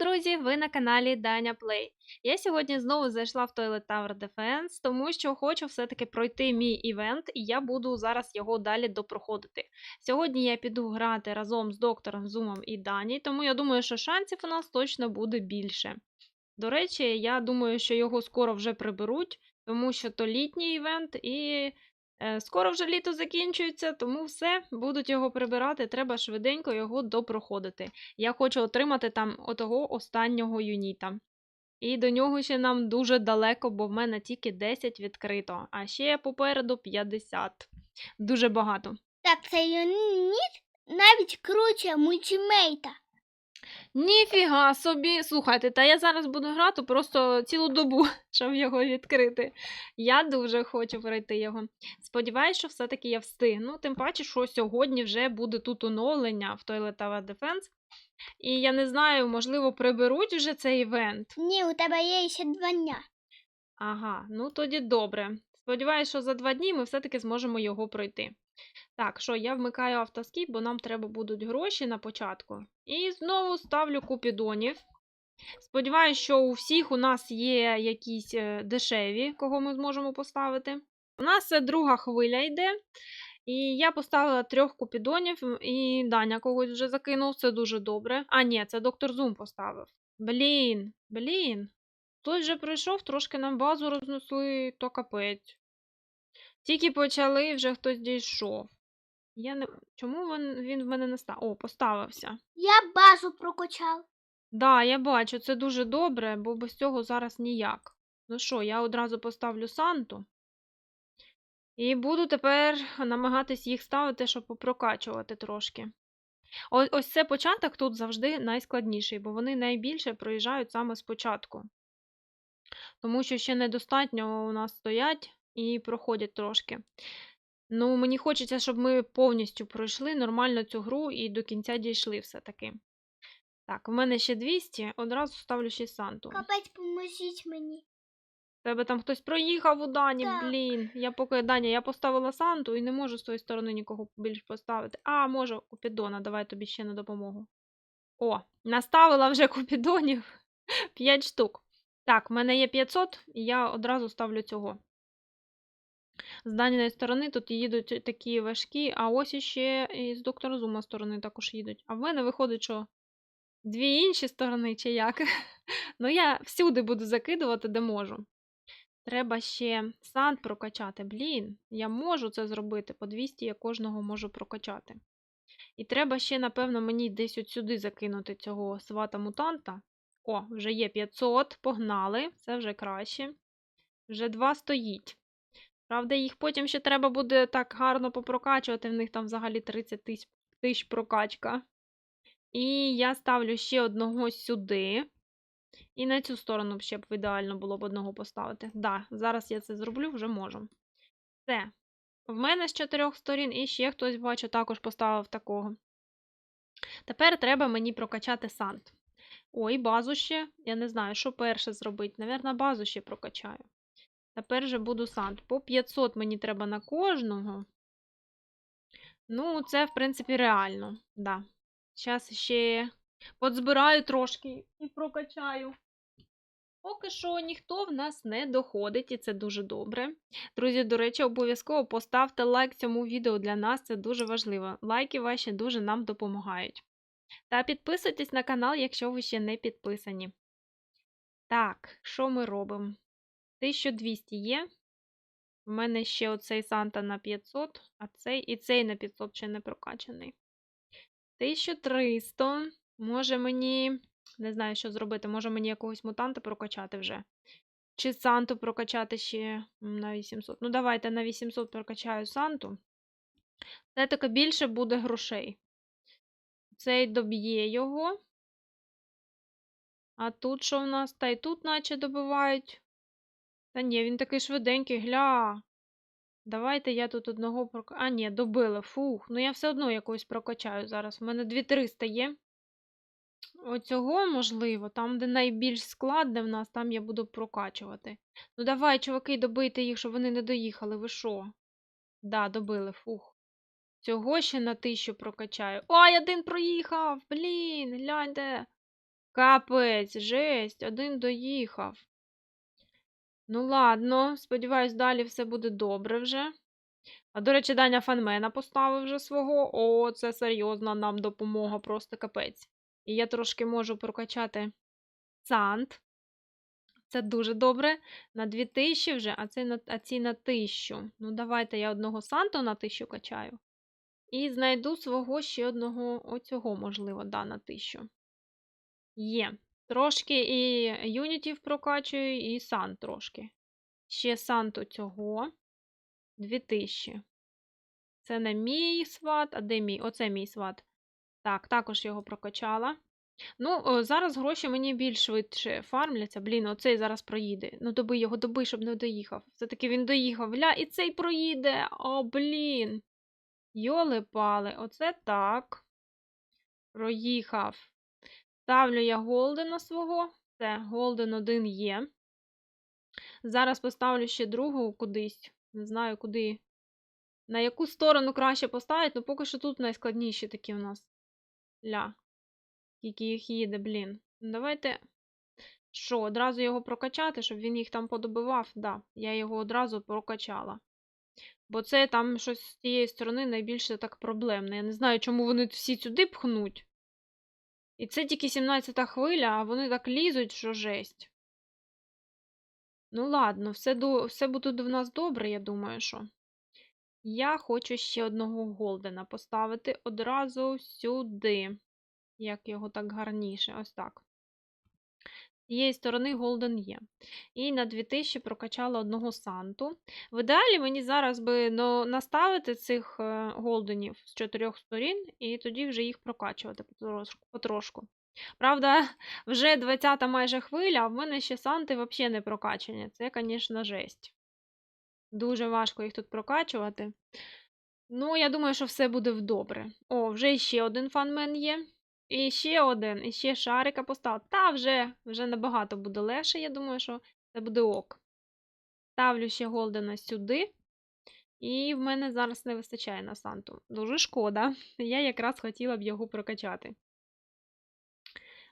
Друзі! Ви на каналі Даня Плей. Я сьогодні знову зайшла в Toilet Tower Defense, тому що хочу все-таки пройти мій івент, і я буду зараз його далі допроходити. Сьогодні я піду грати разом з доктором Зумом і Дані, тому я думаю, що шансів у нас точно буде більше. До речі, я думаю, що його скоро вже приберуть, тому що то літній івент і. Е, Скоро вже літо закінчується, тому все, будуть його прибирати, треба швиденько його допроходити. Я хочу отримати там отого останнього юніта. І до нього ще нам дуже далеко, бо в мене тільки 10 відкрито, а ще попереду 50. Дуже багато. Так, цей юніт навіть круче мультимейта. Ніфіга собі. Слухайте, та я зараз буду грати просто цілу добу, щоб його відкрити. Я дуже хочу пройти його. Сподіваюсь, що все-таки я встигну. Тим паче, що сьогодні вже буде тут оновлення в Toilet Tower Defense. І я не знаю, можливо, приберуть вже цей івент. Ні, у тебе є ще два дня. Ага, ну тоді добре. Сподіваюсь, що за два дні ми все-таки зможемо його пройти. Так, що я вмикаю автоскіп, бо нам треба будуть гроші на початку. І знову ставлю купідонів. Сподіваюсь, що у всіх у нас є якісь е, дешеві, кого ми зможемо поставити. У нас це друга хвиля йде. І я поставила трьох купідонів, і Даня когось вже закинув, це дуже добре. А, ні, це доктор Зум поставив. Блін, блін. Хтось вже прийшов, трошки нам базу рознесли, то капець. Тільки почали, вже хтось дійшов. Я не. Чому він, він в мене не став? О, поставився. Я базу прокачав. Да, я бачу, це дуже добре, бо без цього зараз ніяк. Ну що, я одразу поставлю Санту. І буду тепер намагатись їх ставити, щоб попрокачувати трошки. О- ось це початок тут завжди найскладніший, бо вони найбільше проїжджають саме спочатку. Тому що ще недостатньо у нас стоять і проходять трошки. Ну, мені хочеться, щоб ми повністю пройшли нормально цю гру і до кінця дійшли все-таки. Так, в мене ще 200, одразу ставлю ще Санту. Капець, поможіть мені. Тебе там хтось проїхав у Дані, Так. блін. Я поки Даня, я поставила Санту і не можу з тої сторони нікого більш поставити. А, можу, Купідона, давай тобі ще на допомогу. О, наставила вже Купідонів 5 штук. Так, в мене є 500, і я одразу ставлю цього. З Даніної сторони тут їдуть такі важкі, а ось іще і з доктора Зума сторони також їдуть. А в мене виходить, що дві інші сторони, чи як? Ну, я всюди буду закидувати, де можу. Треба ще санд прокачати. Блін, я можу це зробити. По 200 я кожного можу прокачати. І треба ще, напевно, мені десь от сюди закинути цього свата-мутанта. О, вже є 500, погнали, це вже краще. Вже два стоїть. Правда, їх потім ще треба буде так гарно попрокачувати, в них там взагалі 30 тисяч прокачка. І я ставлю ще одного сюди. І на цю сторону ще б ідеально було б одного поставити. Да, зараз я це зроблю, вже можу. Все. В мене з чотирьох сторін, і ще хтось, бачу, також поставив такого. Тепер треба мені прокачати сант. Ой, базу ще. Я не знаю, що перше зробити. Навірно, базу ще прокачаю. Тепер же буду сант. По 500 мені треба на кожного. Ну, це, в принципі, реально. Да. Зараз ще подзбираю трошки і прокачаю. Поки що ніхто в нас не доходить, і це дуже добре. Друзі, до речі, обов'язково поставте лайк цьому відео для нас, це дуже важливо. Лайки ваші дуже нам допомагають. Та підписуйтесь на канал, якщо ви ще не підписані. Так, що ми робимо? 1200 є. У мене ще оцей Санта на 500, а цей і цей на 500 ще не прокачаний. 1300. Може мені. Не знаю, що зробити. Може мені якогось мутанта прокачати вже. Чи Санту прокачати ще на 800. Ну, давайте на 800 прокачаю Санту. Це таки більше буде грошей. Цей доб'є його. А тут що в нас? Та й тут, наче добивають. Та ні, він такий швиденький, гля. Давайте я тут одного прока... А, ні, добили. Фух. Ну я все одно якогось прокачаю зараз. У мене 2300 є. Оцього, можливо, там, де найбільш складне в нас, там я буду прокачувати. Ну давай, чуваки, добийте їх, щоб вони не доїхали. Ви що? Да, добили, фух. Цього ще на 1000 прокачаю. Ой, один проїхав! Блін, гляньте. Капець, жесть, один доїхав. Ну ладно, сподіваюсь, далі все буде добре вже. А до речі, Даня фанмена поставив вже свого. О, це серйозна нам допомога, просто капець. І я трошки можу прокачати сант. Це дуже добре. На 2000 вже, а, це на, а ці на 1000. Ну, давайте я одного санту на 1000 качаю. І знайду свого ще одного оцього, можливо, да, на 1000. Є. Трошки і юнітів прокачую, і сан трошки. Ще сант оцього. 2000. Це не мій сват, а де мій? Оце мій сват. Так, також його прокачала. Ну, зараз гроші мені більш швидше фармляться. Блін, оцей зараз проїде. Ну, доби його, доби, щоб не доїхав. Все-таки він доїхав. Ля, і цей проїде. О, блін. Йоли пали, оце так. Проїхав. Ставлю я Голдена свого. Це Голден 1 є. Зараз поставлю ще другого кудись. Не знаю, куди. На яку сторону краще поставити, ну поки що тут найскладніші такі у нас. Ля. Скільки їх їде, блін. Ну, Давайте. Що, одразу його прокачати, щоб він їх там подобивав? Да, я його одразу прокачала. Бо це там щось з тієї сторони найбільше так проблемне. Я не знаю, чому вони всі сюди пхнуть. І це тільки 17-та хвиля, а вони так лізуть, що жесть. Ну ладно, все, до... все буде в нас добре, я думаю, що. Я хочу ще одного Голдена поставити одразу сюди. Як його так гарніше, ось так. Цієї сторони Голден є. І на 2000 прокачала одного Санту. В ідеалі мені зараз би ну, наставити цих е, голденів з чотирьох сторін, і тоді вже їх прокачувати потрошку. потрошку. Правда, вже 20-та майже хвиля, а в мене ще Санти взагалі не прокачані. Це, звісно, жесть. Дуже важко їх тут прокачувати. Ну, я думаю, що все буде в добре. О, вже ще один фанмен є. І ще один, і ще шарика постав. Та вже, вже набагато буде легше, я думаю, що це буде ок. Ставлю ще Голдена сюди. І в мене зараз не вистачає на Санту. Дуже шкода. Я якраз хотіла б його прокачати.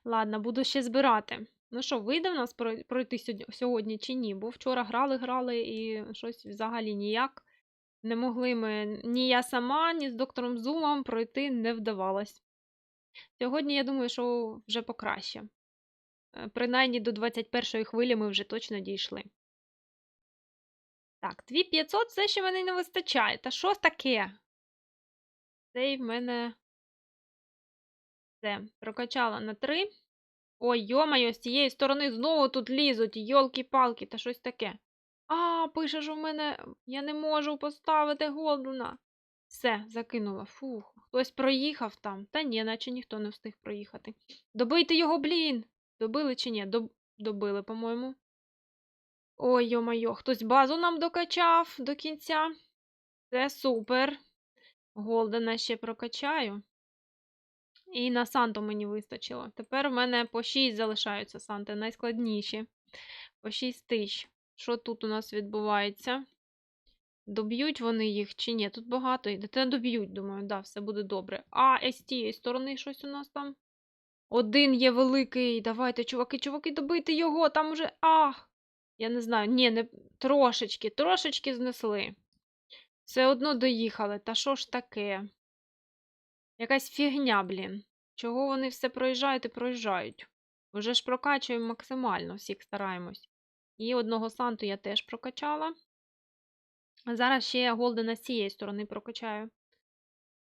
Ладно, буду ще збирати. Ну що, вийде в нас пройти сьогодні- чи ні? Бо вчора грали, грали і щось взагалі ніяк. Не могли ми ні я сама, ні з доктором Зумом пройти не вдавалось. Сьогодні, я думаю, що вже покраще. Е, Принаймні до 21-ї хвилі ми вже точно дійшли. Так, 2500 все ще мене не вистачає. Та що таке? Цей в мене. Все, прокачала на 3. Ой, йомайо, з цієї сторони знову тут лізуть. Йолки-палки, та щось таке. А, пише, що в мене. Я не можу поставити Голдена. Все, закинула. Фух. Хтось проїхав там. Та ні, наче ніхто не встиг проїхати. Добийте його, блін! Добили чи ні? Доб... Добили, по-моєму. Ой, йо-майо, хтось базу нам докачав до кінця. Це супер. Голдена ще прокачаю. І на Санту мені вистачило. Тепер в мене по 6 залишаються Санти, найскладніші. По 6 тисяч. Що тут у нас відбувається? Доб'ють вони їх чи ні? Тут багато йде. Та доб'ють, думаю, да, все буде добре. А, з тієї сторони щось у нас там. Один є великий. Давайте, чуваки, чуваки, добийте його. Там уже. Ах! Я не знаю. Ні, не трошечки, трошечки знесли. Все одно доїхали. Та що ж таке? Якась фігня, блін. Чого вони все проїжджають і проїжджають? Вже ж прокачуємо максимально, всіх стараємось. І одного Санту я теж прокачала. Зараз ще я Голдена з цієї сторони прокачаю.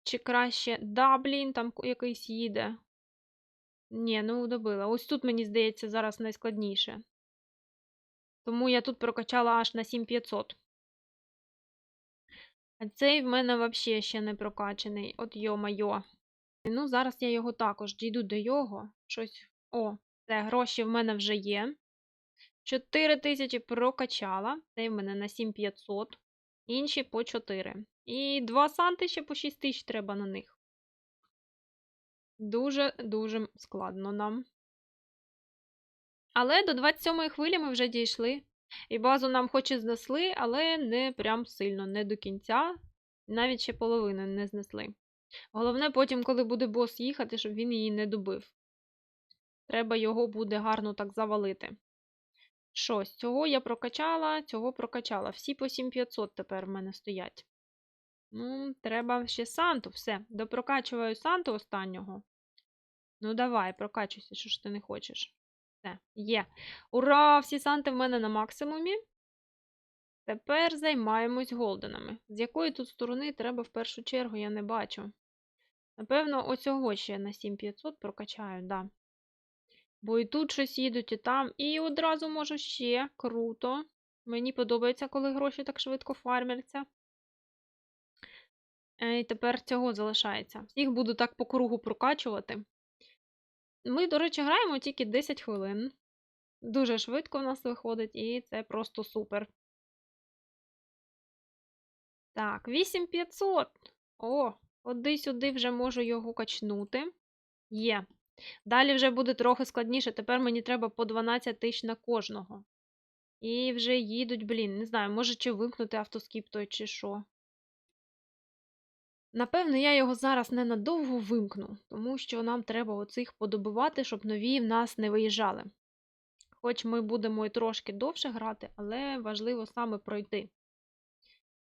Чи краще. Да, блін, там якийсь їде. Ні, ну добила. Ось тут, мені здається, зараз найскладніше. Тому я тут прокачала аж на 7500. А цей в мене взагалі ще не прокачаний. От йо-майо. Ну, зараз я його також дійду до його. Щось. О, це гроші в мене вже є. 4 тисячі прокачала. Цей в мене на 7500. Інші по 4. І 2 санти ще по 6 тисяч треба на них. Дуже-дуже складно нам. Але до 27-ї хвилі ми вже дійшли. І базу нам хоч і знесли, але не прям сильно, не до кінця. Навіть ще половину не знесли. Головне потім, коли буде бос їхати, щоб він її не добив. треба його буде гарно так завалити. Що, з цього я прокачала, цього прокачала. Всі по 7500 тепер в мене стоять. Ну, треба ще Санту, все. Допрокачую Санту останнього. Ну, давай, прокачуйся, що ж ти не хочеш. Все, є. Ура! Всі Санти в мене на максимумі. Тепер займаємось голденами. З якої тут сторони треба в першу чергу, я не бачу. Напевно, оцього ще на 7500 прокачаю, да. Бо і тут щось їдуть, і там. І одразу можу ще. Круто. Мені подобається, коли гроші так швидко фармляться. Е, І тепер цього залишається. Всіх буду так по кругу прокачувати. Ми, до речі, граємо тільки 10 хвилин. Дуже швидко в нас виходить, і це просто супер. Так, 8500. О, оди-сюди вже можу його качнути. Є. Далі вже буде трохи складніше. Тепер мені треба по 12 тисяч на кожного. І вже їдуть, блін, не знаю, може чи вимкнути автоскіп той, чи що. Напевно, я його зараз ненадовго вимкну, тому що нам треба оцих подобивати, щоб нові в нас не виїжджали. Хоч ми будемо і трошки довше грати, але важливо саме пройти.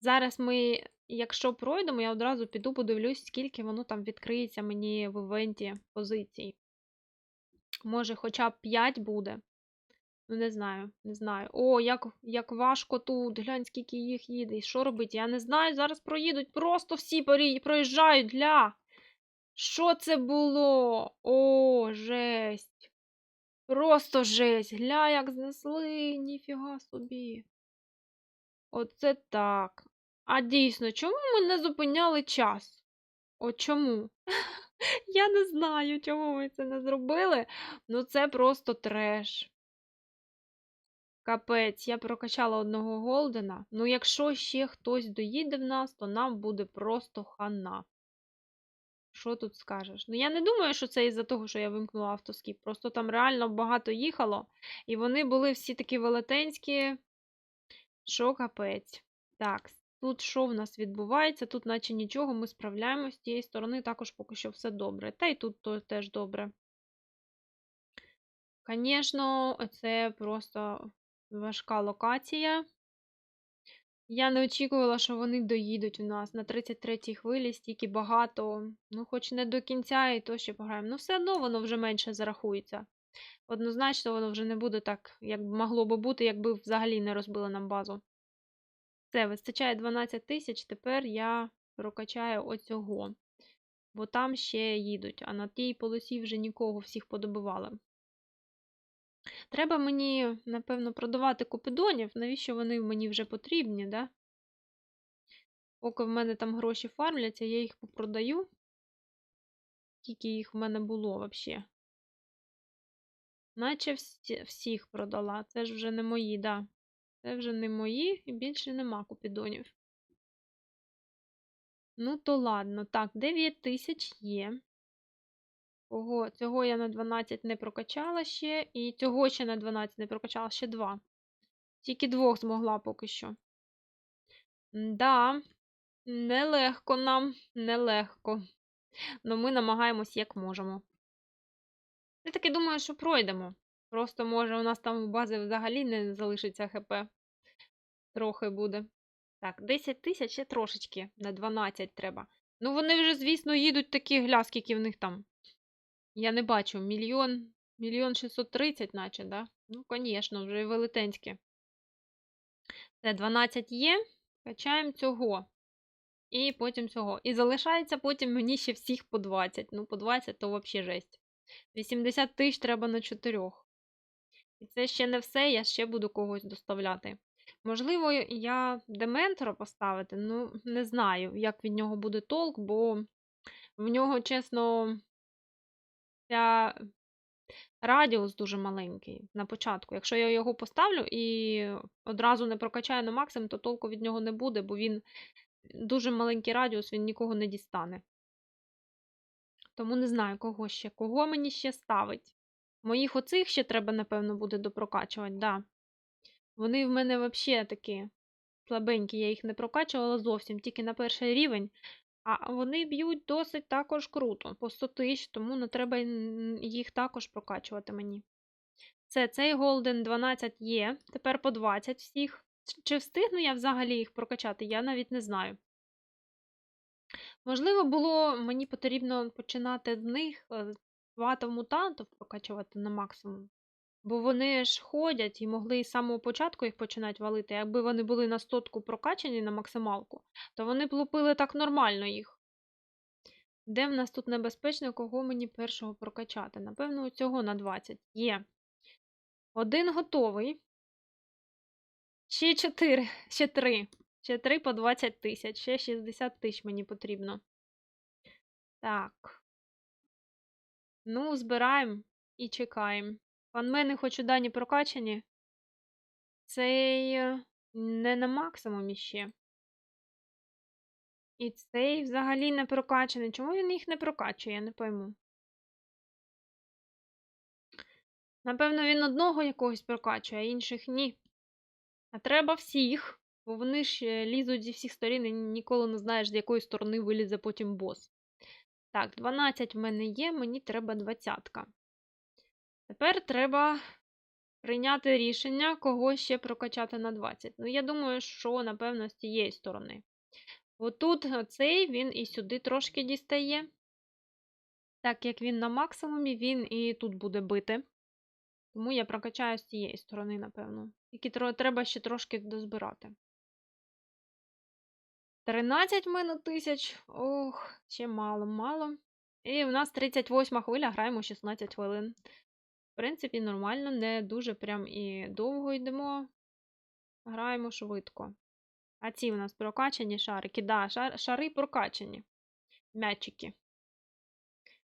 Зараз ми, якщо пройдемо, я одразу піду подивлюсь, скільки воно там відкриється мені в івенті позицій. Може, хоча б 5 буде. Ну, не знаю, не знаю. О, як, як важко тут. Глянь, скільки їх їде. І що робити? Я не знаю. Зараз проїдуть. Просто всі проїжджають. Гля. Що це було? О, жесть. Просто жесть. Гля, як знесли. Ніфіга собі. Оце так. А дійсно, чому ми не зупиняли час? От чому? Я не знаю, чому ми це не зробили. Ну, це просто треш. Капець, я прокачала одного голдена. Ну, якщо ще хтось доїде в нас, то нам буде просто хана. Що тут скажеш? Ну, я не думаю, що це із-за того, що я вимкнула автоскіп. Просто там реально багато їхало, і вони були всі такі велетенські. Що капець. Так, тут що в нас відбувається? Тут, наче нічого, ми справляємось. З тієї сторони також поки що все добре. Та й тут то теж добре. Звісно, це просто важка локація. Я не очікувала, що вони доїдуть у нас на 33-й хвилі стільки багато. Ну, хоч не до кінця, і то ще пограємо. Ну, все одно воно вже менше зарахується. Однозначно, воно вже не буде так, як могло би бути, якби взагалі не розбили нам базу. Все, вистачає 12 тисяч, тепер я прокачаю оцього. Бо там ще їдуть, а на тій полосі вже нікого всіх подобивали. Треба мені, напевно, продавати купидонів. Навіщо вони мені вже потрібні, да? Поки в мене там гроші фармляться, я їх попродаю. Скільки їх в мене було взагалі. Наче всі, всіх продала. Це ж вже не мої, да. Це вже не мої і більше нема купідонів. Ну, то ладно. Так, 9 тисяч є. Ого, цього я на 12 не прокачала ще, і цього ще на 12 не прокачала, ще 2. Тільки двох змогла поки що. Да, нелегко нам, нелегко. Но ми намагаємось як можемо. Я таки думаю, що пройдемо. Просто, може, у нас там в базі взагалі не залишиться ХП. Трохи буде. Так, 10 тисяч ще трошечки. На 12 треба. Ну, вони вже, звісно, їдуть такі гля, скільки в них там. Я не бачу. Мільйон, мільйон 630, наче, да? Ну, звісно, вже велетенське. Це 12 є. Качаємо цього. І потім цього. І залишається потім мені ще всіх по 20. Ну, по 20 то взагалі жесть. 80 тисяч треба на 4. І це ще не все, я ще буду когось доставляти. Можливо, я дементора поставити, ну, не знаю, як від нього буде толк, бо в нього, чесно, ця радіус дуже маленький на початку. Якщо я його поставлю і одразу не прокачаю на максимум, то толку від нього не буде, бо він дуже маленький радіус, він нікого не дістане. Тому не знаю, кого ще. Кого мені ще ставить? Моїх оцих ще треба, напевно, буде допрокачувати, да. Вони в мене взагалі такі слабенькі, я їх не прокачувала зовсім, тільки на перший рівень. А вони б'ють досить також круто, по 100 тисяч, тому не треба їх також прокачувати мені. Це цей Голден 12 є, тепер по 20 всіх. Чи встигну я взагалі їх прокачати, я навіть не знаю. Можливо, було мені потрібно починати з них е, багато мутантів прокачувати на максимум. Бо вони ж ходять і могли з самого початку їх починати валити. Якби вони були на стотку прокачані на максималку, то вони б лупили так нормально їх. Де в нас тут небезпечно, кого мені першого прокачати? Напевно, цього на 20. Є. Один готовий. Ще 4, ще 3. Ще 3 по 20 тисяч. Ще 60 тисяч мені потрібно. Так. Ну, збираємо і чекаємо. Панмени хоч і дані прокачані. Цей не на максимумі ще. І цей взагалі не прокачаний. Чому він їх не прокачує, я не пойму. Напевно, він одного якогось прокачує, а інших ні. А треба всіх, бо вони ж е, лізуть зі всіх сторін і ніколи не знаєш, з якої сторони вилізе потім бос. Так, 12 в мене є, мені треба двадцятка. Тепер треба прийняти рішення, кого ще прокачати на 20. Ну, я думаю, що, напевно, з цієї сторони. Отут е, цей він і сюди трошки дістає. Так як він на максимумі, він і тут буде бити. Тому я прокачаю з цієї сторони, напевно. Тільки треба ще трошки дозбирати. 13 в мене тисяч. Ох, ще мало, мало. І в нас 38 хвиля, граємо 16 хвилин. В принципі, нормально, не дуже прям і довго йдемо. Граємо швидко. А ці в нас прокачані шарики. Да, шар, шари прокачані. М'ячики.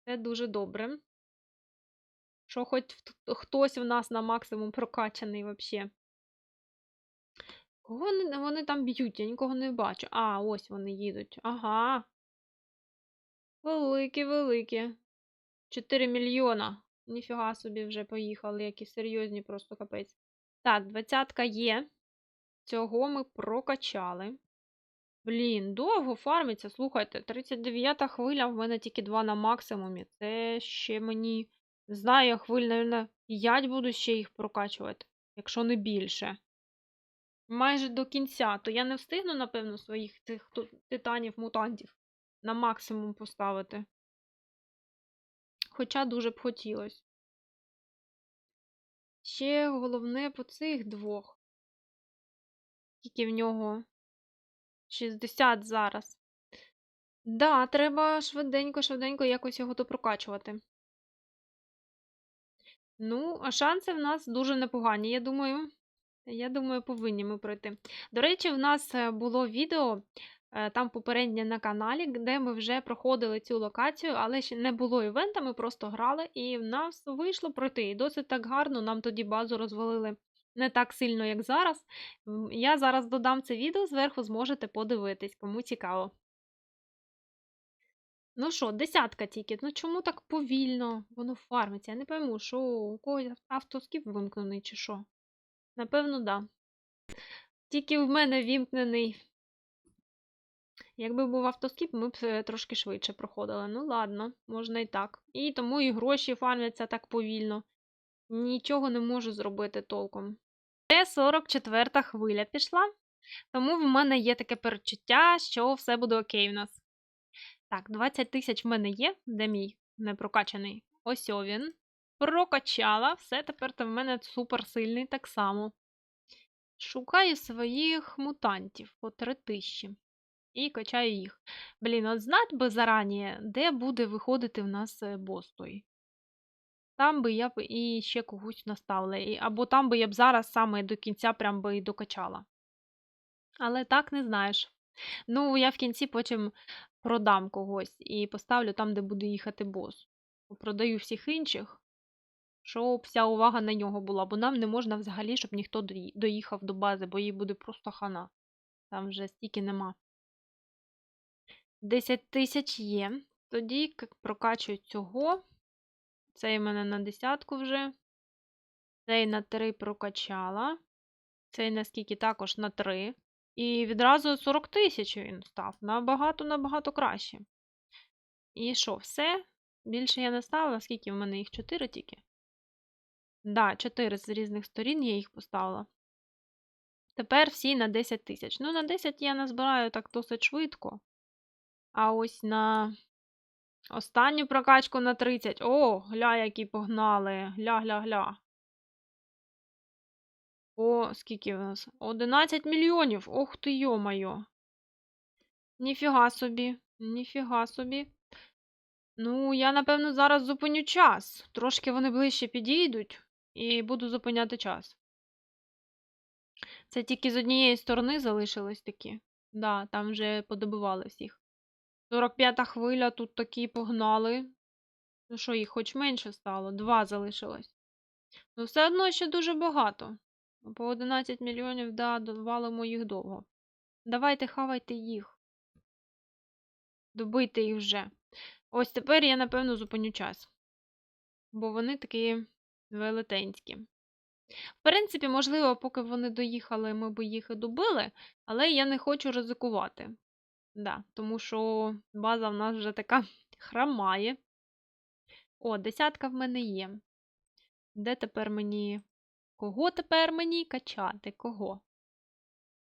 Це дуже добре. Що хоч хтось в нас на максимум прокачаний взагалі. Кого вони, вони там б'ють? Я нікого не бачу. А, ось вони їдуть. Ага. Великі, великі. 4 мільйона. Ніфіга собі вже поїхали, які серйозні просто капець. Так, двадцятка є. Цього ми прокачали. Блін, довго фармиться. Слухайте, 39-та хвиля, в мене тільки 2 на максимумі. Це ще мені. Не знаю, я хвиль, навіть 5 буду ще їх прокачувати, якщо не більше. Майже до кінця, то я не встигну, напевно, своїх цих титанів-мутантів на максимум поставити. Хоча дуже б хотілося. Ще головне по цих двох. Скільки в нього 60 зараз. Да, треба швиденько, швиденько якось його допрокачувати. Ну, а шанси в нас дуже непогані. Я думаю, я думаю, повинні ми пройти. До речі, в нас е, було відео е, там попереднє на каналі, де ми вже проходили цю локацію, але ще не було івента, ми просто грали, і в нас вийшло пройти. І досить так гарно, нам тоді базу розвалили не так сильно, як зараз. Я зараз додам це відео, зверху зможете подивитись, кому цікаво. Ну що, десятка тільки. Ну чому так повільно воно фармиться? Я не пойму, що у когось автоскіп вимкнений чи що. Напевно, да. Тільки в мене вімкнений. Якби був автоскіп, ми б е, трошки швидше проходили. Ну ладно, можна і так. І тому і гроші фармляться так повільно. Нічого не можу зробити толком. Це 44 та хвиля пішла, тому в мене є таке перечуття, що все буде окей в нас. Так, 20 тисяч в мене є. Де мій непрокачаний? Ось він. Прокачала. Все тепер то в мене супер сильний так само. Шукаю своїх мутантів по 3 тисячі. І качаю їх. Блін, от знать би зарані, де буде виходити в нас е, бос. Там би я б і ще когось наставила. Або там би я б зараз саме до кінця прям би і докачала. Але так не знаєш. Ну, я в кінці потім продам когось і поставлю там, де буде їхати бос. Продаю всіх інших, щоб вся увага на нього була, бо нам не можна взагалі, щоб ніхто доїхав до бази, бо їй буде просто хана. Там вже стільки нема. 10 тисяч є. Тоді прокачую цього. Цей в мене на десятку вже. Цей на 3 прокачала. Цей наскільки також на 3. І відразу 40 тисяч він став. Набагато, набагато краще. І що, все? Більше я не ставила. Скільки в мене їх? 4 тільки? Да, 4 з різних сторін я їх поставила. Тепер всі на 10 тисяч. Ну, на 10 я назбираю так досить швидко. А ось на останню прокачку на 30. О, гля, які погнали. Гля, гля, гля. О, скільки в нас? 11 мільйонів. Ох ти, йо-моє. Ніфіга собі. Ніфіга собі. Ну, я, напевно, зараз зупиню час. Трошки вони ближче підійдуть і буду зупиняти час. Це тільки з однієї сторони залишились такі. Да, там вже подобивали всіх. 45-та хвиля, тут такі погнали. Ну що, їх хоч менше стало? Два залишилось. Ну, все одно ще дуже багато. По 11 мільйонів, да, валимо їх довго. Давайте хавайте їх. Добийте їх вже. Ось тепер я, напевно, зупиню час. Бо вони такі велетенські. В принципі, можливо, поки вони доїхали, ми б їх і добили, але я не хочу ризикувати. Да, тому що база в нас вже така хромає. О, десятка в мене є. Де тепер мені. Кого тепер мені качати? Кого?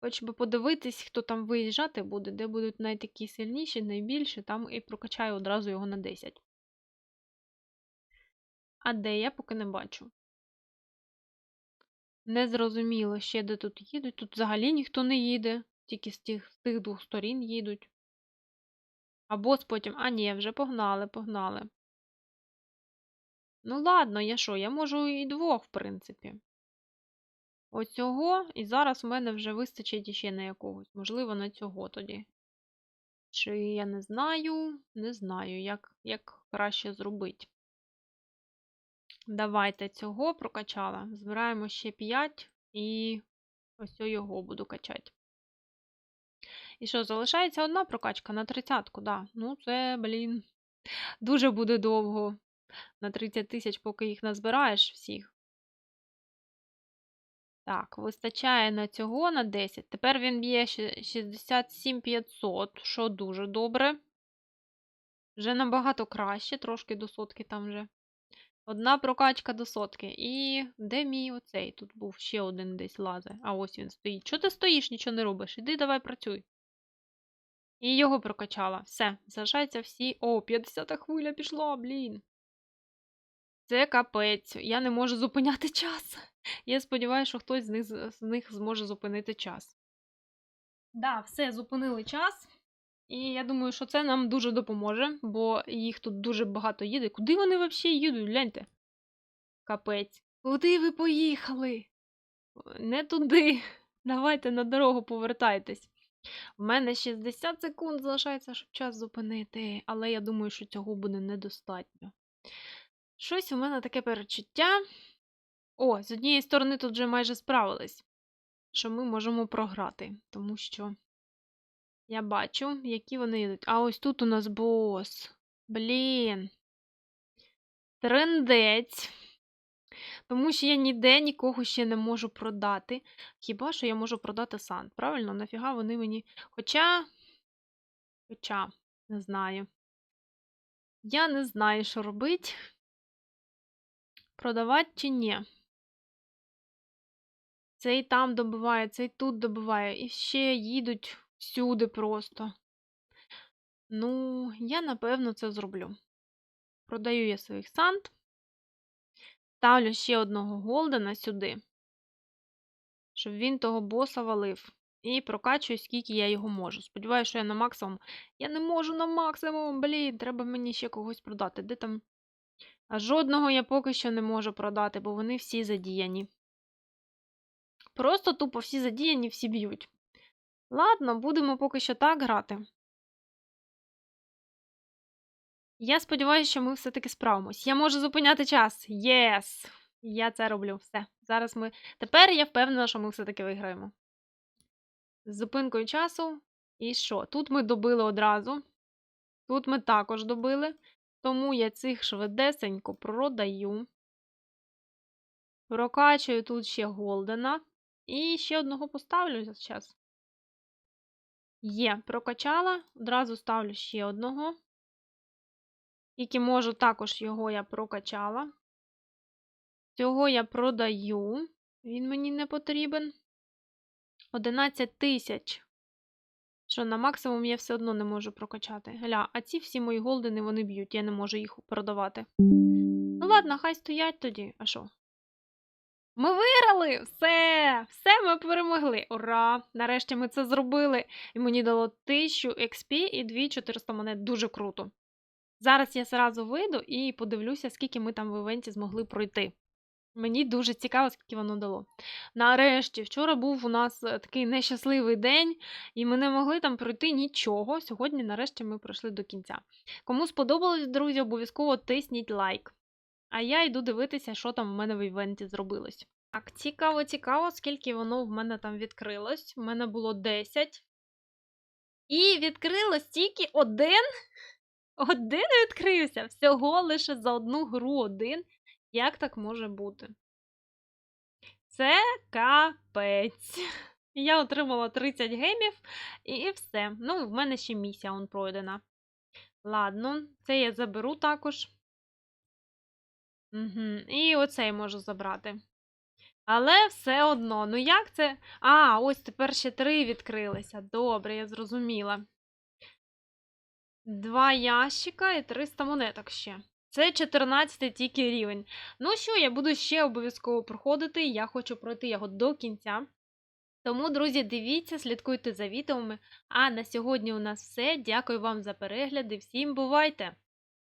Хоч би подивитись, хто там виїжджати буде, де будуть найтакі сильніші, найбільші, там і прокачаю одразу його на 10. А де я поки не бачу. Незрозуміло ще, де тут їдуть. Тут взагалі ніхто не їде, тільки з тих, з тих двох сторін їдуть. А бос потім. А ні, вже погнали, погнали. Ну, ладно, я що, я можу і двох, в принципі. Ось цього, і зараз в мене вже вистачить іще на якогось. Можливо, на цього тоді. Чи я не знаю, не знаю, як, як краще зробити. Давайте цього прокачала. Збираємо ще 5 і ось його буду качати. І що, залишається одна прокачка на 30-ку, да. Ну, це, блін, дуже буде довго. На 30 тисяч, поки їх назбираєш всіх. Так, вистачає на цього на 10. Тепер він б'є ще 67 500, що дуже добре. Вже набагато краще, трошки до сотки там вже. Одна прокачка до сотки. І де мій оцей? Тут був ще один десь лазе. А ось він стоїть. Чого ти стоїш, нічого не робиш? Іди давай працюй. І його прокачала. Все, залишаються всі. О, 50-та хвиля пішла, блін. Це капець. Я не можу зупиняти час. Я сподіваюся, що хтось з них, з них зможе зупинити час. Да, все, зупинили час. І я думаю, що це нам дуже допоможе, бо їх тут дуже багато їде. Куди вони взагалі їдуть? Гляньте. Капець. Куди ви поїхали? Не туди. Давайте на дорогу повертайтесь. У мене 60 секунд залишається, щоб час зупинити, але я думаю, що цього буде недостатньо. Щось у мене таке перечуття. О, з однієї сторони тут вже майже справились, що ми можемо програти, тому що я бачу, які вони йдуть. А ось тут у нас бос. Блін. Трендець. Тому що я ніде нікого ще не можу продати. Хіба що я можу продати Сант? Правильно? Нафіга вони мені. Хоча. Хоча, не знаю. Я не знаю, що робити. Продавати чи ні. Цей там добиває, цей тут добиває. І ще їдуть всюди просто. Ну, я напевно це зроблю. Продаю я своїх сант. Ставлю ще одного голдена сюди, щоб він того боса валив. І прокачую, скільки я його можу. Сподіваюся, що я на максимум. Я не можу на максимум, блін, треба мені ще когось продати. Де там? А жодного я поки що не можу продати, бо вони всі задіяні. Просто тупо всі задіяні, всі б'ють. Ладно, будемо поки що так грати. Я сподіваюся, що ми все-таки справимось. Я можу зупиняти час. Єс! Я це роблю. Все. Зараз ми. Тепер я впевнена, що ми все-таки виграємо. З зупинкою часу. І що? Тут ми добили одразу. Тут ми також добили. Тому я цих швидесенько продаю. Прокачую тут ще Голдена. І ще одного поставлю зараз. Є, прокачала. Одразу ставлю ще одного. Тільки можу також його я прокачала. Цього я продаю. Він мені не потрібен. 11 тисяч. Що на максимум я все одно не можу прокачати. Гля, а ці всі мої голдени вони б'ють, я не можу їх продавати. Ну ладно, хай стоять тоді. А що? Ми виграли! Все! Все ми перемогли! Ура! Нарешті ми це зробили. І мені дало 1000 XP і 2400 монет. Дуже круто. Зараз я зразу вийду і подивлюся, скільки ми там в івенті змогли пройти. Мені дуже цікаво, скільки воно дало. Нарешті, вчора був у нас е, такий нещасливий день, і ми не могли там пройти нічого. Сьогодні, нарешті, ми пройшли до кінця. Кому сподобалось, друзі, обов'язково тисніть лайк. А я йду дивитися, що там в мене в івенті зробилось. Так, цікаво, цікаво, скільки воно в мене там відкрилось. В мене було 10. І відкрилось тільки один. Один відкрився. Всього лише за одну гру один. Як так може бути? Це капець. Я отримала 30 гемів і все. Ну, в мене ще місія он пройдена. Ладно, це я заберу також. Угу. І оцей можу забрати. Але все одно, ну як це. А, ось тепер ще три відкрилися. Добре, я зрозуміла. Два ящика і 300 монеток ще. Це 14 тільки рівень. Ну що, я буду ще обов'язково проходити. Я хочу пройти його до кінця. Тому, друзі, дивіться, слідкуйте за відеоми. А на сьогодні у нас все. Дякую вам за перегляди. Всім бувайте!